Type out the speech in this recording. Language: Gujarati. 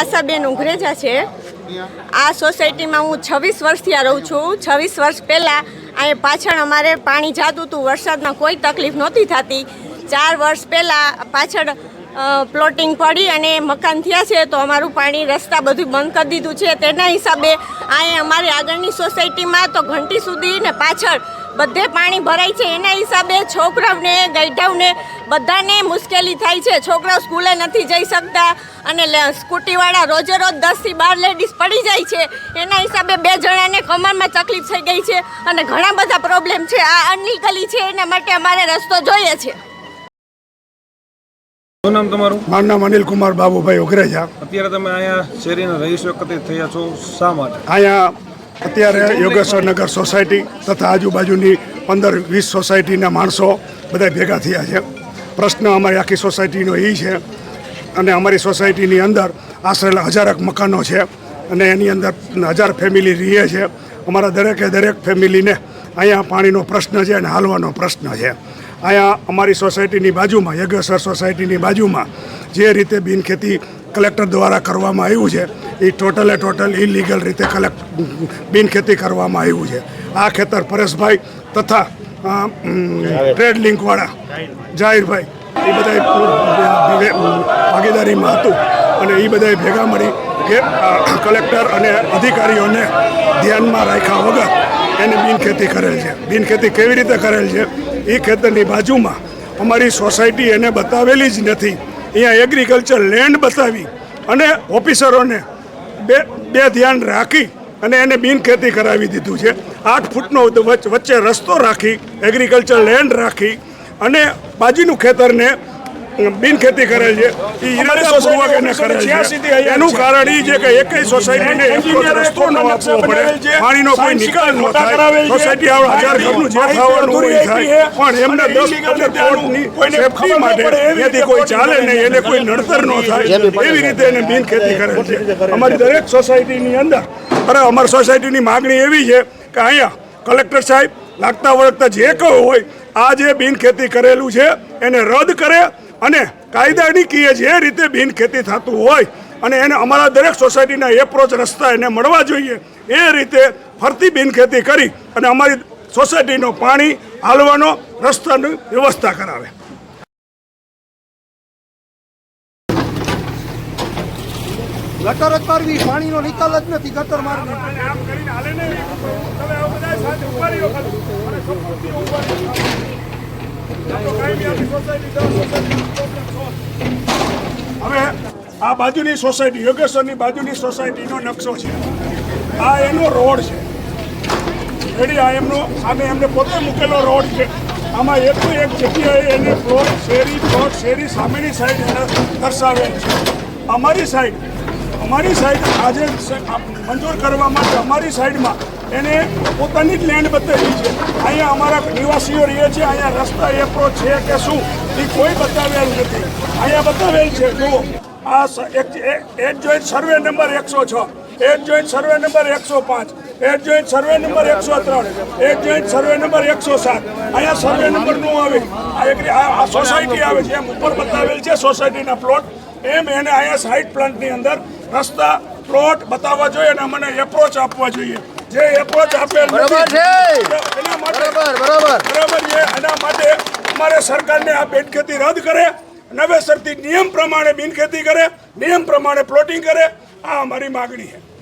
આશાબેન ઉઘરેજા છે. આ સોસાયટીમાં હું છવ્વીસ વર્ષથી આ રહું છું. છવ્વીસ વર્ષ પહેલાં અહીંયા પાછળ અમારે પાણી જાતું હતું. વરસાદમાં કોઈ તકલીફ નહોતી થતી. ચાર વર્ષ પહેલાં પાછળ પ્લોટિંગ પડી અને મકાન થયા છે તો અમારું પાણી રસ્તા બધું બંધ કરી દીધું છે. તેના હિસાબે અહીંયા અમારી આગળની સોસાયટીમાં તો ઘંટી સુધી ને પાછળ બધે પાણી ભરાય છે. એના હિસાબે છોકરાઓને ગઈઢાઓને બધાને મુશ્કેલી થાય છે. છોકરાઓ સ્કૂલે નથી જઈ શકતા અને લે- સ્કૂટીવાળા રોજે રોજ દસથી બાર લેડીઝ પડી જાય છે. એના હિસાબે બે જણાને કમરમાં તકલીફ થઈ ગઈ છે અને ઘણા બધા પ્રોબ્લેમ છે. આ અનલીગલી છે. એના માટે અમારે રસ્તો જોઈએ છે. શું નામ તમારું? મારું નામ અનિલ કુમાર બાબુભાઈ ઓગરેજા. અત્યારે તમે અહીંયા શેરીના રહીશ વખતે થયા છો. શા માટે? અહીંયા અત્યારે યોગેશ્વર નગર સોસાયટી તથા આજુબાજુની પંદર વીસ સોસાયટીના માણસો બધા ભેગા થયા છે. પ્રશ્ન અમારી આખી સોસાયટીનો એ છે અને અમારી સોસાયટીની અંદર આશરે હજારક મકાનો છે અને એની અંદર હજાર ફેમિલી રહીએ છે. અમારા દરેકે દરેક ફેમિલીને અહીંયા પાણીનો પ્રશ્ન છે અને હાલવાનો પ્રશ્ન છે. અહીંયા અમારી સોસાયટીની બાજુમાં યજ્ઞેશ્વર સોસાયટીની બાજુમાં જે રીતે બિનખેતી કલેક્ટર દ્વારા કરવામાં આવ્યું છે એ ટોટલે ટોટલ ઇલીગલ રીતે કલેક્ટ બિનખેતી કરવામાં આવ્યું છે. આ ખેતર પરેશભાઈ તથા ટ્રેડ લિંકવાળા જાહેરભાઈ એ બધા ભાગીદારીમાં હતું અને એ બધાએ ભેગા મળી કે કલેક્ટર અને અધિકારીઓને ધ્યાનમાં રાખ્યા વગર એને બિનખેતી કરેલ છે. બિનખેતી કેવી રીતે કરેલ છે? એ ખેતરની બાજુમાં અમારી સોસાયટી એને બતાવેલી જ નથી. અહીંયા એગ્રીકલ્ચર લેન્ડ બતાવી અને ઓફિસરોને બે બે ધ્યાન રાખી અને એને બિનખેતી કરાવી દીધું છે. આઠ ફૂટનો વચ- વચ્ચે રસ્તો રાખી એગ્રીકલ્ચર લેન્ડ રાખી અને બાજુનું ખેતરને બિનખેતી કરે છે. એ ઈરાદાપૂર્વક એને કરે છે. એનું કારણ એ છે કે એકય સોસાયટીને એક રસ્તો ન આપવો પડે. પાણીનો કોઈ નિકાલ ન થાય. સોસાયટી આવડે હજાર ઘરનું જે થવાનું હોય એ થાય. પણ એમને દસ પંદર ફૂટની સેફટી માટે એથી કોઈ ચાલે નહીં એને કોઈ નડતર ન થાય. એવી રીતે એને બિન ખેતી કરે છે. અમારી દરેક સોસાયટીની અંદર અરે અમારી સોસાયટીની માગણી એવી છે કે અહીંયા કલેક્ટર સાહેબ લાગતા વળગતા જે કહો હોય આ જે બિન ખેતી કરેલું છે એને રદ કરે અને કાયદાની કીએ જે રીતે બિનખેતી થતું હોય અને એને અમારા દરેક સોસાયટીના એપ્રોચ રસ્તા એને મળવા જોઈએ એ રીતે ફરતી બિનખેતી કરી અને અમારી સોસાયટીનો પાણી હાલવાનો રસ્તાની વ્યવસ્થા કરાવે. ગટર જ મારવી પાણીનો નિકાલ જ નથી ગટર મારવી. આમ કરીને હાલે ને તમે બધા સાથે ઊભા રહ્યો અને સપોર્ટથી ઊભા હવે આ બાજુની સોસાયટી, યોગેશ્વરની બાજુની સોસાયટીનો નકશો છે. આ એનો રોડ છે. રેડી, આ એમનો આને એમને પોતે મૂકેલો રોડ છે. આમાં એક એક જગ્યાએ એને પ્લોટ શેરી પ્લોટ શેરી સામેની સાઈડ એને દર્શાવેલ છે. અમારી સાઈડ અમારી સાઈડ આજે મંજૂર કરવા માટે અમારી સાઈડમાં એને પોતાની જ લેન્ડ બતાવી છે. અહીંયા અમારા નિવાસીઓ રહે છે, અહીંયા રસ્તા એપ્રોચ છે કે શું? એ કોઈ બતાવેલ નથી. અહીંયા બતાવેલ છે જો આ એટ જોઈન્ટ સર્વે નંબર એકસો છ એટ જોઈન્ટ સર્વે નંબર એકસો પાંચ એટ જોઈન્ટ સર્વે નંબર એકસો ત્રણ એટ જોઈન્ટ સર્વે નંબર એકસો સાત. અહીંયા સર્વે નંબરનું આવે. આ એક આ સોસાયટી આવે છે, એમ ઉપર બતાવેલ છે સોસાયટીના પ્લોટ એમ એને અહીંયા સાઇટ પ્લાન્ટની અંદર રસ્તા પ્લોટ બતાવવા જોઈએ અને મને એપ્રોચ આપવા જોઈએ. જે એપ્રોચ આપે બરાબર છે. એના માટે બરાબર. બરાબર છે. એના માટે અમારે સરકારને આ બિનખેતી રદ કરે નવેસરથી નિયમ પ્રમાણે બિનખેતી કરે નિયમ પ્રમાણે પ્લોટિંગ કરે. આ અમારી માગણી છે.